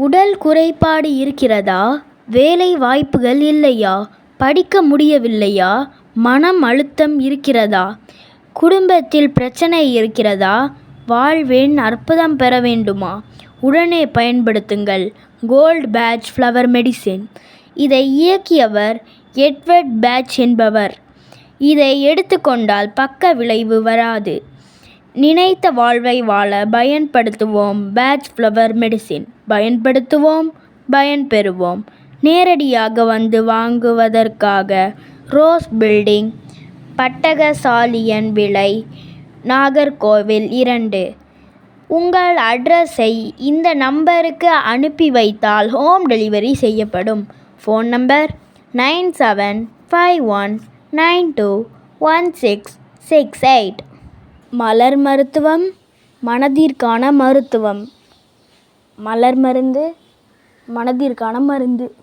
உடல் குறைபாடு இருக்கிறதா? வேலை வாய்ப்புகள் இல்லையா? படிக்க முடியவில்லையா? மனம் அழுத்தம் இருக்கிறதா? குடும்பத்தில் பிரச்சனை இருக்கிறதா? வாழ்வின் அற்புதம் பெற வேண்டுமா? உடனே பயன்படுத்துங்கள். கோல்ட் பேட்ச் ஃப்ளவர் மெடிசின் இதை இயக்கியவர் எட்வர்ட் பேட்ச் என்பவர். இதை எடுத்துக்கொண்டால் பக்க விளைவு வராது. நினைத்த வாழ்வை வாழ பயன்படுத்துவோம். பேட்ச் ஃப்ளவர் மெடிசின் பயன்படுத்துவோம் பயன் பெறுவோம் நேரடியாக வந்து வாங்குவதற்காக ரோஸ் பில்டிங் பட்டகசாலியன் விலை நாகர்கோவில் இரண்டு. உங்கள் அட்ரஸை இந்த நம்பருக்கு அனுப்பி வைத்தால் ஹோம் டெலிவரி செய்யப்படும். Phone number nine seven five one nine two one six six eight. மலர் மருத்துவம் மனதிற்கான மருத்துவம். மலர் மருந்து மனதிற்கான மருந்து.